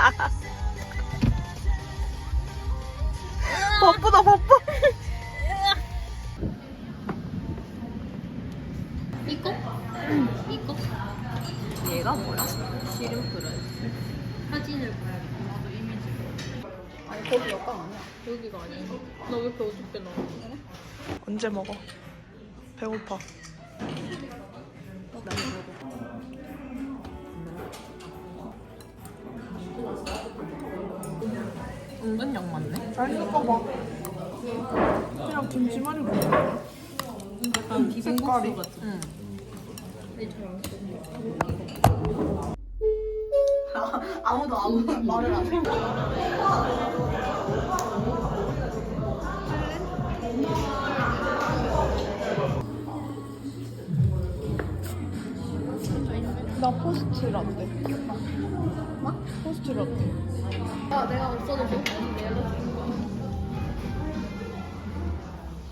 바쁘다 바빠. 이거? 이거? 얘가 뭐야? 시름프를 사진을 봐야겠다. 나도 이미지. 아니 거기 여가 아니야. 여기가 아니야. 너왜 이렇게 어둡게 나와? 언제 먹어? 배고파. 은근 양 많네. 잘 섞어봐. 그냥 김치말이 뭐야? 약간 비빔국수 색깔이. 같은. 응. 아무도 아무 말을 안 해. 나 포스트 라떼. 뭐? 라떼. 아 내가 없어도 못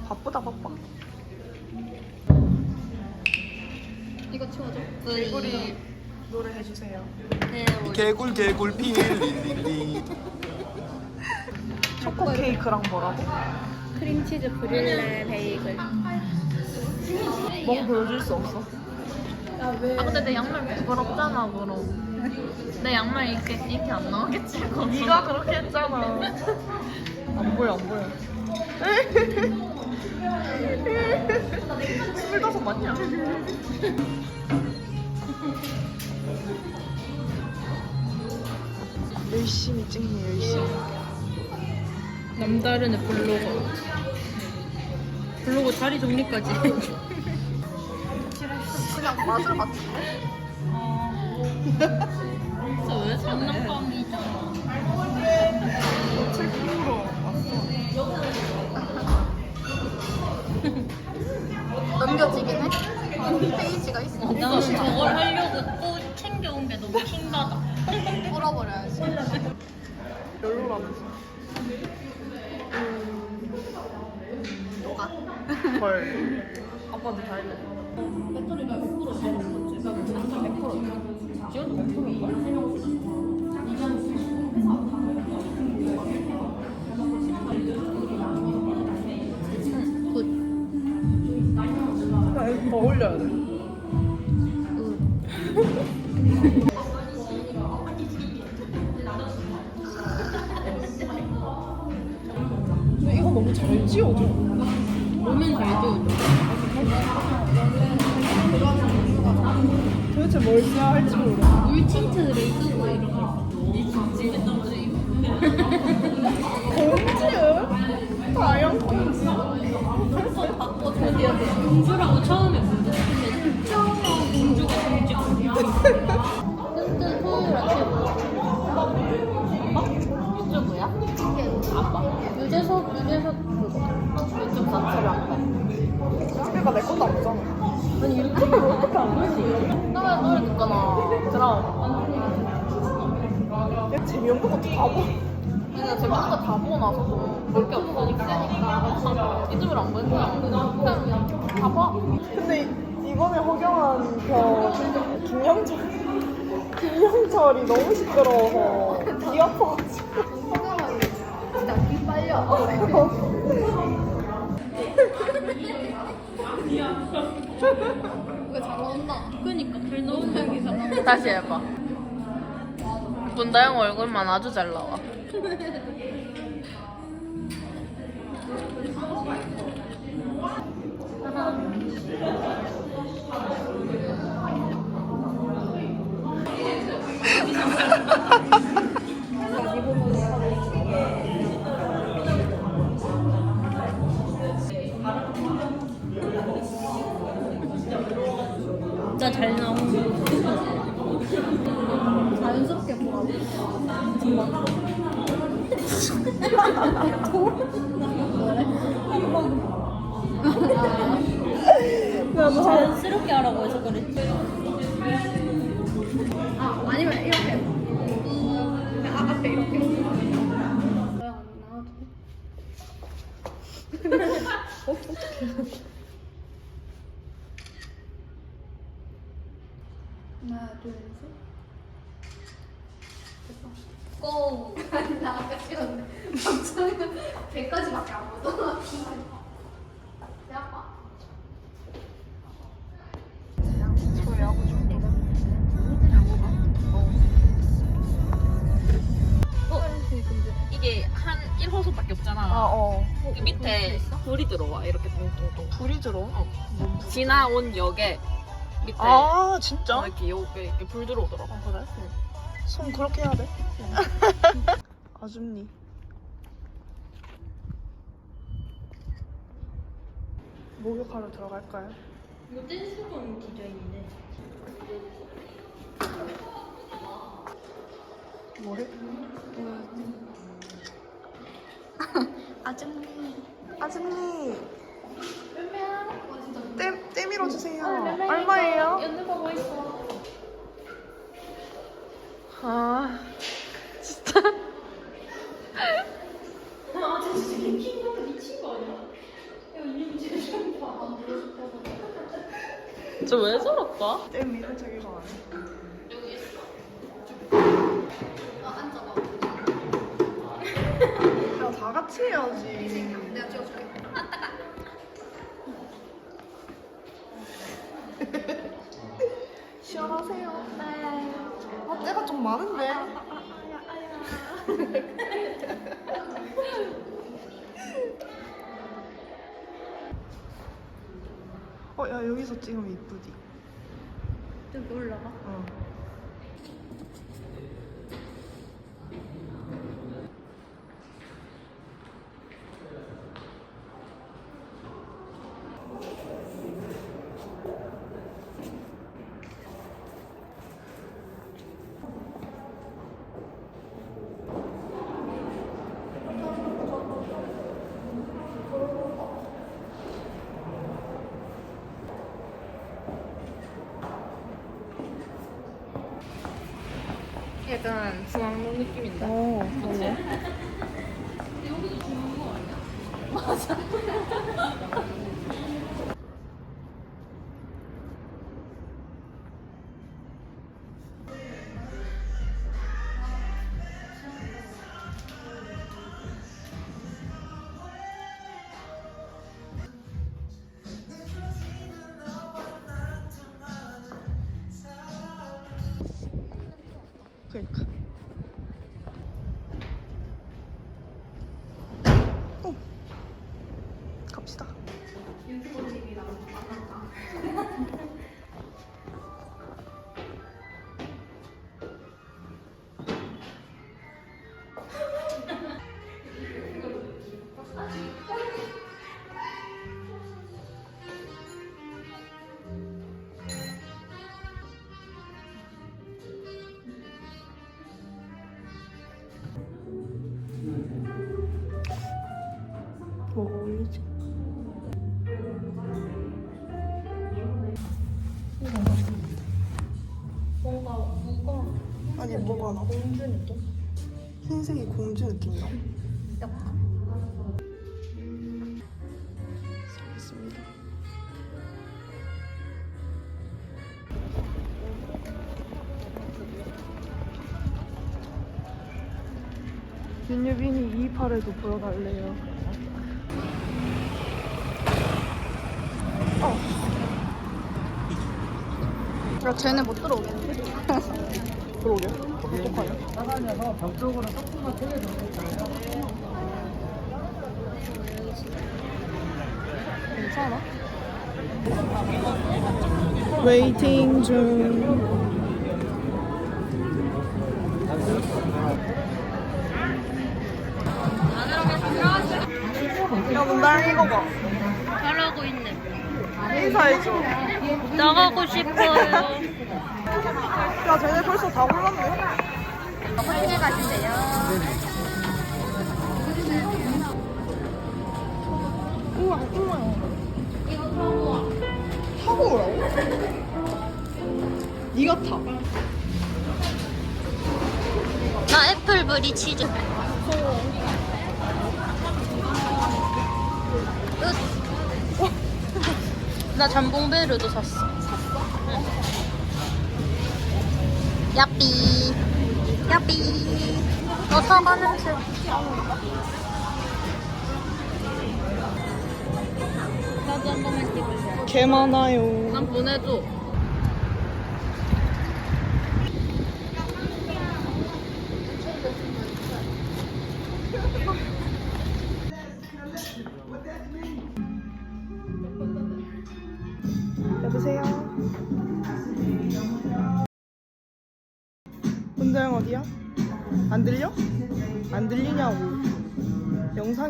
바쁘다 바빠. 이거 치워줘. 개구리 노래 해주세요. 네, 개굴 개굴 핑일리리리 초코 케이크랑 뭐라고? 크림치즈 브릴레 베이글. 먹어 보여줄 수 없어. 아 근데 내 양말 부끄럽잖아 그럼. 내 양말 이렇게 이렇게 안 나오겠지? 네가 그렇게 했잖아. 안 보여 안 보여. 스물다섯 맞냐? 열심히 찍네 열심히. 남다른 블로거. 블로거 자리 정리까지. 그냥 맞을 같은데. 왜 장난감이잖아. 책 보러 넘겨지긴 해. 페이지가 있어. 나 저걸 하려고 또 챙겨온 게 너무 킹받아. 풀어버려야지. 별로라면서. 너가. 헐. 아빠한테 다 해줘. 배터리가 100% 되는 거지. 완전 100%. 지금도 100%인가? 굿. 야, 이거 더 올려야 돼. 물 틴트를 쓰고 이런 거. 공주? 과연 공주? 공주라고 처음에 다 봐. 근데 재밌는 거다 보고 나서도 볼게 없으니까 유튜브를 안 보는 거야. 그냥 다 봐. 근데 이번에 허경환 편 김영철 김영철이 너무 시끄러워서 귀 아파가지고 허경환이 진짜 귀 빨려. 왜잘 나온다. 그니까 글 너무 잘 나. 다시 해봐. 문다영 얼굴만 아주 잘 나와. 진짜 잘 나오는 자연스럽게 보라고. 자연스럽게 하라고 해서 그랬지. 아 아니면 이렇게. 그냥 아, 앞에 이렇게. 하나, 둘, 셋. 고! 아니, 나 아까 찍었는데. 박정은 100까지밖에 안 아빠. 소리하고 싶다. 이게 한 1호소밖에 없잖아. 아, 어. 그 밑에 불이 들어와 이렇게 동동동. 불이 들어? 지나온 역에 밑에 아, 진짜? 어, 이렇게 여기 이렇게 불 들어오더라고. 아, 그래? 손 그렇게 해야 돼? 아줌니. 목욕하러 들어갈까요? 이거 댄스건 디자인이네. 뭐해? 아줌니. 아줌니, 뺨뺨. 와, 진짜. 떼, 떼 밀어주세요. 얼마예요? 연느 보고 있어. 아, 진짜. 아, 진짜 진짜 킹받아 미친 거 아니야? 야, 이름 제일 봐. 안 보고 싶어서. 저왜 저럴까? 떼 밀을 자기가 안 해. 아, 앉아봐. 야, 다 같이 해야지. 내가 찍어줄게. 시원하세요. 아, 때가 좀 많은데. 어, 야, 여기서 찍으면 이쁘지? 좀 올라가. 어. 약간 중앙로 느낌인데. 오, 그치? 여기도 중앙로 아니야? 맞아. 40. 아니 뭐가 나 공주 느낌? 흰색이 공주 느낌이야. 알겠습니다. 윤유빈이 28에도 보여달래요. 어. 야, 쟤네 못 들어오겠네. 그러게. 어떡하냐? 괜찮아? 웨이팅 중. 야, 문달 이거 봐. 잘하고 있네. 인사해줘. 나가고 싶어요. 야, 쟤네 벌써 다 골랐네. 홀링에 가신대요. 우와, 우와. 이거 타고 오라고? 네가 타. 나 애플 브리 치즈. 나 잠봉베르도 샀어. 야삐. 야삐. 어, 한 번만 찍을래. 개 많아요. 난 보내줘.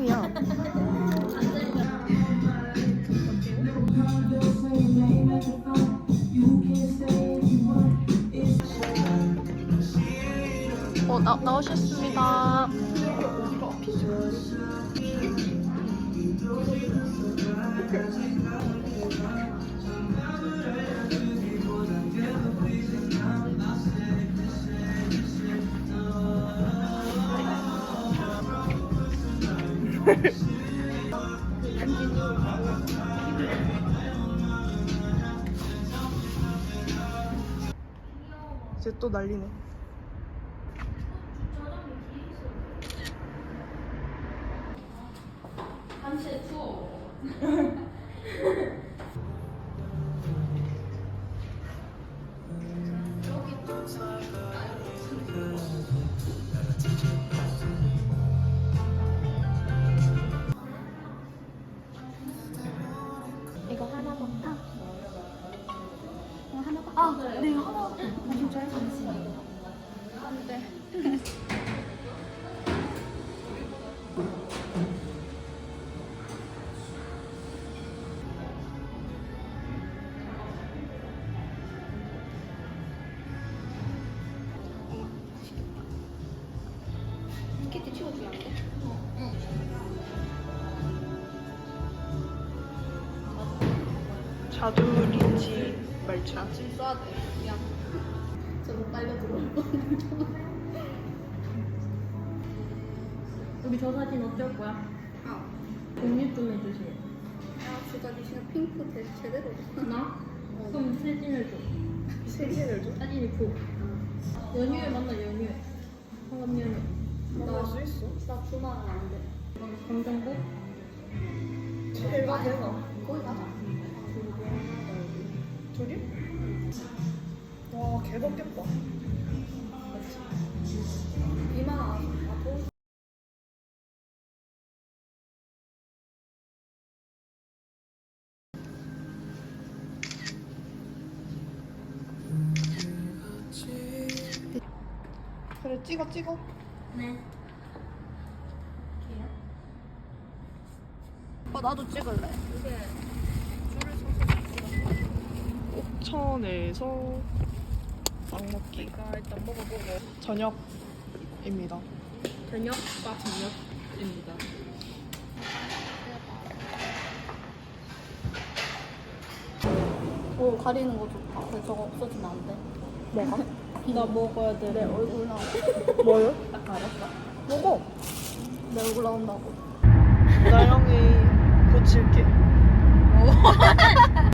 영상이야. 어, 나, 나오셨습니다. 이제 또 난리네. 자두 리치 말차. 짐 써야 돼. 미안. 저도 빨려 들어올 뻔. 우리 저 사진 어쩔 거야? 아, 공유 좀 해주세요. 야, 주가 니시는 핑크 대 제대로. 나? 그럼 사진을 줘. 세진을 줘? 사진을 줘. 연휴에 만나 연휴에. 황금 연휴. 만날 수 있어? 나 주말은 안 돼. 강정구? 제가 되나? 거기 가자. 저기? 와, 개 덥겠다. 이만 아, 도 그래, 찍어, 찍어. 네. 어, 나도 찍을래. 옥 천에서 빵 먹기가 일단 먹어보고 저녁입니다. 저녁과 저녁입니다. 오, 가리는 거 좋다. 근데 저거 없어지면 안 돼. 뭐가? 나 먹어야 돼. 내 얼굴 나와. 뭐요? 딱 알았어. 먹어. 내 얼굴 나온다고. 나영이 고칠게.